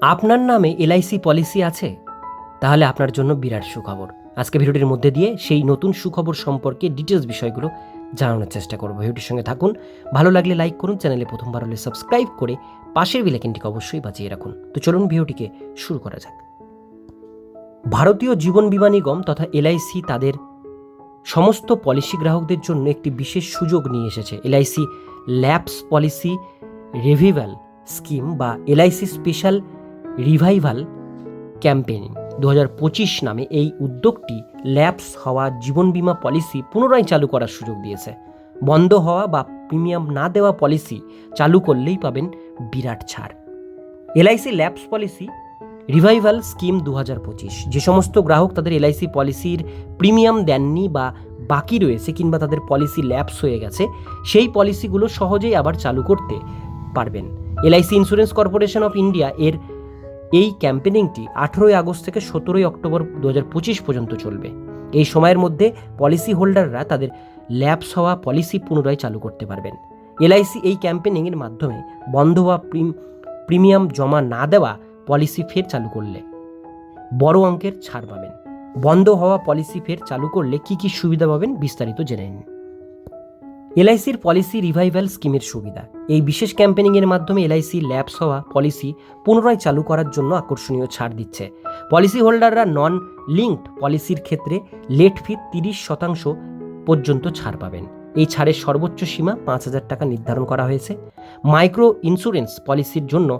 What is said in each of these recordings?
আপনার নামে LIC policy আছে? তাহলে আপনার জন্য বিরাট সুখবর। আজকে ভিডিওটির মধ্যে দিয়ে সেই নতুন সুখবর সম্পর্কে ডিটেলস বিষয়গুলো জানানোর চেষ্টা করব। ভিডিওটির সঙ্গে থাকুন। ভালো লাগলে লাইক করুন, চ্যানেলে প্রথমবার হলে সাবস্ক্রাইব করে পাশের বেলাইকিনটিকে অবশ্যই বাঁচিয়ে রাখুন। তো চলুন ভিডিওটিকে শুরু করা যাক। ভারতীয় জীবন বীমা নিগম তথা এলআইসি তাদের সমস্ত পলিসি গ্রাহকদের জন্য একটি বিশেষ সুযোগ নিয়ে এসেছে। LIC lapse policy revival scheme বা এলআইসি স্পেশাল রিভাইভাল ক্যাম্পেইন দু নামে এই উদ্যোগটি ল্যাপস হওয়া জীবন বীমা পলিসি পুনরায় চালু করার সুযোগ দিয়েছে। বন্ধ হওয়া বা প্রিমিয়াম না দেওয়া পলিসি চালু করলেই পাবেন বিরাট ছাড়। LIC lapse policy revival scheme দু হাজার পঁচিশ, যে সমস্ত গ্রাহক তাদের এলআইসি পলিসির প্রিমিয়াম দেননি বা বাকি রয়েছে কিংবা তাদের পলিসি ল্যাপস হয়ে গেছে, সেই পলিসিগুলো সহজেই আবার চালু করতে পারবেন। LIC insurance corporation of India এর এই ক্যাম্পেনিংটি আঠেরোই আগস্ট থেকে সতেরোই অক্টোবর দু হাজার পঁচিশ পর্যন্ত চলবে। এই সময়ের মধ্যে পলিসি হোল্ডাররা তাদের ল্যাপস হওয়া পলিসি পুনরায় চালু করতে পারবেন। এলআইসি এই ক্যাম্পেনিংয়ের মাধ্যমে বন্ধ হওয়া প্রিমিয়াম জমা না দেওয়া পলিসি ফের চালু করলে বড় অঙ্কের ছাড় পাবেন। বন্ধ হওয়া পলিসি ফের চালু করলে কি কি সুবিধা পাবেন বিস্তারিত জেনে নিন। এলআইসির পলিসি রিভাইভাল স্কিমের সুবিধা। এই বিশেষ ক্যাম্পেনিংয়ের মাধ্যমে এলআইসি ল্যাপস হওয়া পলিসি পুনরায় চালু করার জন্য আকর্ষণীয় ছাড় দিচ্ছে। পলিসি হোল্ডাররা নন লিঙ্কড পলিসির ক্ষেত্রে লেট ফি তিরিশ শতাংশ পর্যন্ত ছাড় পাবেন। এই ছাড়ের সর্বোচ্চ সীমা পাঁচ হাজার টাকা নির্ধারণ করা হয়েছে। মাইক্রো ইন্স্যুরেন্স পলিসির জন্য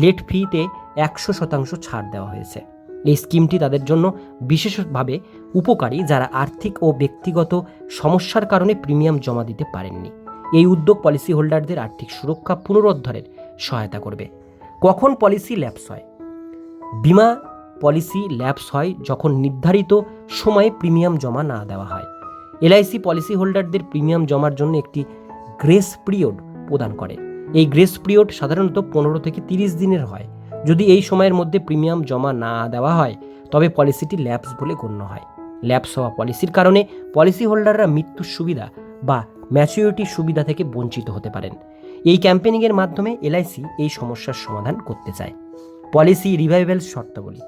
লেট ফিতে একশো শতাংশ ছাড় দেওয়া হয়েছে। এই স্কিমটি তাদের জন্য বিশেষভাবে উপকারী যারা আর্থিক ও ব্যক্তিগত সমস্যার কারণে প্রিমিয়াম জমা দিতে পারেননি। এই উদ্যোগ পলিসি হোল্ডারদের আর্থিক সুরক্ষা পুনরুদ্ধারের সহায়তা করবে। কখন পলিসি ল্যাপস হয়? বিমা পলিসি ল্যাপস হয় যখন নির্ধারিত সময়ে প্রিমিয়াম জমা না দেওয়া হয়। এলআইসি পলিসি হোল্ডারদের প্রিমিয়াম জমার জন্য একটি গ্রেস পিরিয়ড প্রদান করে। এই গ্রেস পিরিয়ড সাধারণত পনেরো থেকে তিরিশ দিনের হয়। যদি এই সময়ের মধ্যে প্রিমিয়াম জমা না দেওয়া হয়, তবে পলিসিটি ল্যাপস বলে গণ্য হয়। ল্যাপস হওয়া পলিসির কারণে পলিসি হোল্ডাররা মৃত্যুর সুবিধা বা ম্যাচুরিটির সুবিধা থেকে বঞ্চিত হতে পারেন। এই ক্যাম্পেনিংয়ের মাধ্যমে এলআইসি এই সমস্যার সমাধান করতে চায়। পলিসি রিভাইভাল শর্তাবলী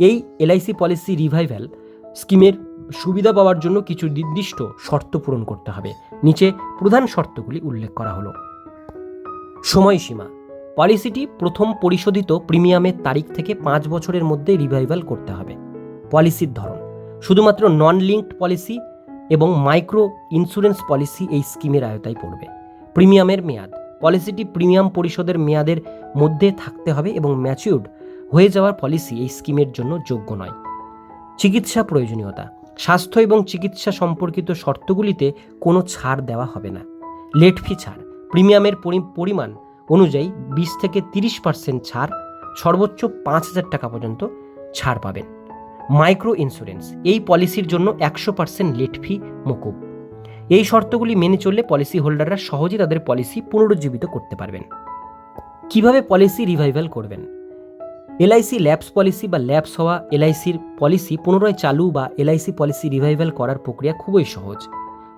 এই এলআইসি পলিসি রিভাইভাল স্কিমের সুবিধা পাওয়ার জন্য কিছু নির্দিষ্ট শর্ত পূরণ করতে হবে। নিচে প্রধান শর্তগুলি উল্লেখ করা হলো। সময়সীমা। পলিসিটি প্রথম পরিশোধিত প্রিমিয়ামের তারিখ থেকে পাঁচ বছরের মধ্যে রিভাইভাল করতে হবে। পলিসির ধরন, শুধুমাত্র নন লিঙ্কড পলিসি এবং মাইক্রো ইন্স্যুরেন্স পলিসি এই স্কিমের আয়তায় পড়বে। প্রিমিয়ামের মেয়াদ, পলিসিটি প্রিমিয়াম পরিশোধের মেয়াদের মধ্যে থাকতে হবে এবং ম্যাচিউর্ড হয়ে যাওয়ার পলিসি এই স্কিমের জন্য যোগ্য নয়। চিকিৎসা প্রয়োজনীয়তা, স্বাস্থ্য এবং চিকিৎসা সম্পর্কিত শর্তগুলিতে কোনো ছাড় দেওয়া হবে না। লেট ফি ছাড়, প্রিমিয়ামের পরি- পরিমাণ অনুযায়ী বিশ থেকে তিরিশ পার্সেন্ট ছাড়, সর্বোচ্চ পাঁচ হাজার টাকা পর্যন্ত ছাড় পাবেন। মাইক্রো ইন্স্যুরেন্স, এই পলিসির জন্য একশো পার্সেন্ট লেট ফি মকুব। এই শর্তগুলি মেনে চললে পলিসি হোল্ডাররা সহজেই তাদের পলিসি পুনরুজ্জীবিত করতে পারবেন। কীভাবে পলিসি রিভাইভাল করবেন? এলআইসি ল্যাপস পলিসি বা ল্যাপস হওয়া এলআইসির পলিসি পুনরায় চালু বা এলআইসি পলিসি রিভাইভাল করার প্রক্রিয়া খুবই সহজ।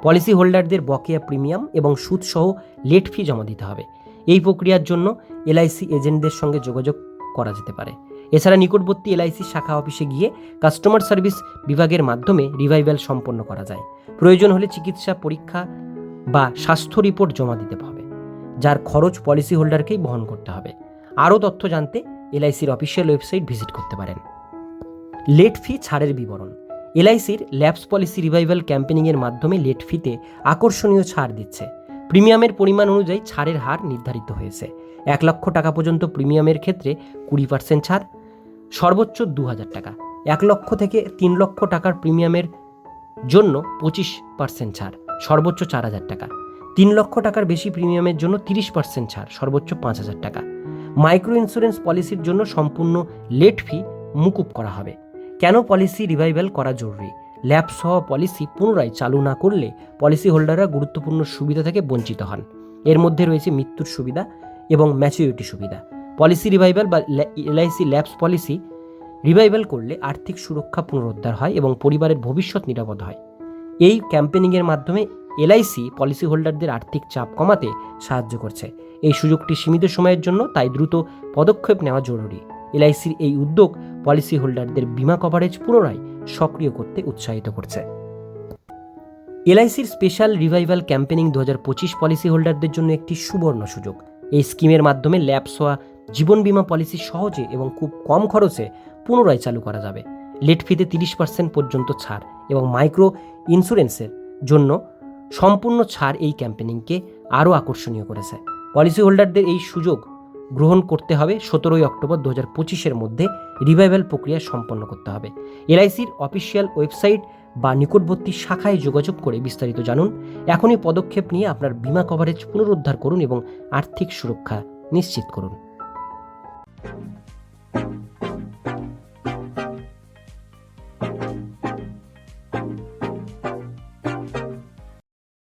পলিসি হোল্ডারদের বকেয়া প্রিমিয়াম এবং সুদসহ লেট ফি জমা দিতে হবে। এই প্রক্রিয়ার জন্য এলআইসি এজেন্টদের সঙ্গে যোগাযোগ করা যেতে পারে। এছাড়া নিকটবর্তী এলআইসি শাখা অফিসে গিয়ে কাস্টমার সার্ভিস বিভাগের মাধ্যমে রিভাইভাল সম্পন্ন করা যায়। প্রয়োজন হলে চিকিৎসা পরীক্ষা বা স্বাস্থ্য রিপোর্ট জমা দিতে হবে, যার খরচ পলিসি হোল্ডারকেই বহন করতে হবে। আরও তথ্য জানতে এলআইসির অফিসিয়াল ওয়েবসাইট ভিজিট করতে পারেন। লেট ফি ছাড়ের বিবরণ। এলআইসির ল্যাবস পলিসি রিভাইভাল ক্যাম্পেনিংয়ের মাধ্যমে লেট ফিতে আকর্ষণীয় ছাড় দিচ্ছে। প্রিমিয়ামের পরিমাণ অনুযায়ী ছাড়ের হার নির্ধারিত হয়েছে। এক লক্ষ টাকা পর্যন্ত প্রিমিয়ামের ক্ষেত্রে কুড়ি পার্সেন্ট ছাড়, সর্বোচ্চ দু হাজার টাকা। এক লক্ষ থেকে তিন লক্ষ টাকার প্রিমিয়ামের জন্য পঁচিশ পার্সেন্ট ছাড়, সর্বোচ্চ চার হাজার টাকা। তিন লক্ষ টাকার বেশি প্রিমিয়ামের জন্য তিরিশ পার্সেন্ট ছাড়, সর্বোচ্চ পাঁচ হাজার টাকা। মাইক্রো ইন্স্যুরেন্স পলিসির জন্য সম্পূর্ণ লেট ফি মুকুব করা হবে। কেন পলিসি রিভাইভাল করা জরুরি? ল্যাপস হওয়া পলিসি পুনরায় চালু না করলে পলিসি হোল্ডাররা গুরুত্বপূর্ণ সুবিধা থেকে বঞ্চিত হন। এর মধ্যে রয়েছে মৃত্যুর সুবিধা এবং ম্যাচুরিটি সুবিধা। পলিসি রিভাইভাল বা এলআইসি ল্যাপস পলিসি রিভাইভাল করলে আর্থিক সুরক্ষা পুনরুদ্ধার হয় এবং পরিবারের ভবিষ্যৎ নিরাপদ হয়। এই ক্যাম্পেনিংয়ের মাধ্যমে এলআইসি পলিসি হোল্ডারদের আর্থিক চাপ কমাতে সাহায্য করছে। এই সুযোগটি সীমিত সময়ের জন্য তাই দ্রুত পদক্ষেপ নেওয়া জরুরি। এলআইসির এই উদ্যোগ পলিসি হোল্ডারদের বিমা কভারেজ পুনরায় সক্রিয় করতে উৎসাহিত করছে। এলআইসির স্পেশাল রিভাইভাল ক্যাম্পেনিং দু হাজার পঁচিশ পলিসি হোল্ডারদের জন্য একটি সুবর্ণ সুযোগ। এই স্কিমের মাধ্যমে ল্যাপস হওয়া জীবন বীমা পলিসি সহজে এবং খুব কম খরচে পুনরায় চালু করা যাবে। লেট ফিতে তিরিশ পার্সেন্ট পর্যন্ত ছাড় এবং মাইক্রো ইন্স্যুরেন্সের জন্য সম্পূর্ণ ছাড় এই ক্যাম্পেনিংকে আরও আকর্ষণীয় করেছে। পলিসি হোল্ডারদের এই সুযোগ গ্রহণ করতে হবে সতেরোই অক্টোবর দু হাজার পঁচিশের মধ্যে রিভাইভাল প্রক্রিয়া সম্পন্ন করতে হবে। এলআইসির অফিসিয়াল ওয়েবসাইট বা নিকটবর্তী শাখায় যোগাযোগ করে বিস্তারিত জানুন। এখনই পদক্ষেপ নিয়ে আপনার বিমা কভারেজ পুনরুদ্ধার করুন এবং আর্থিক সুরক্ষা নিশ্চিত করুন।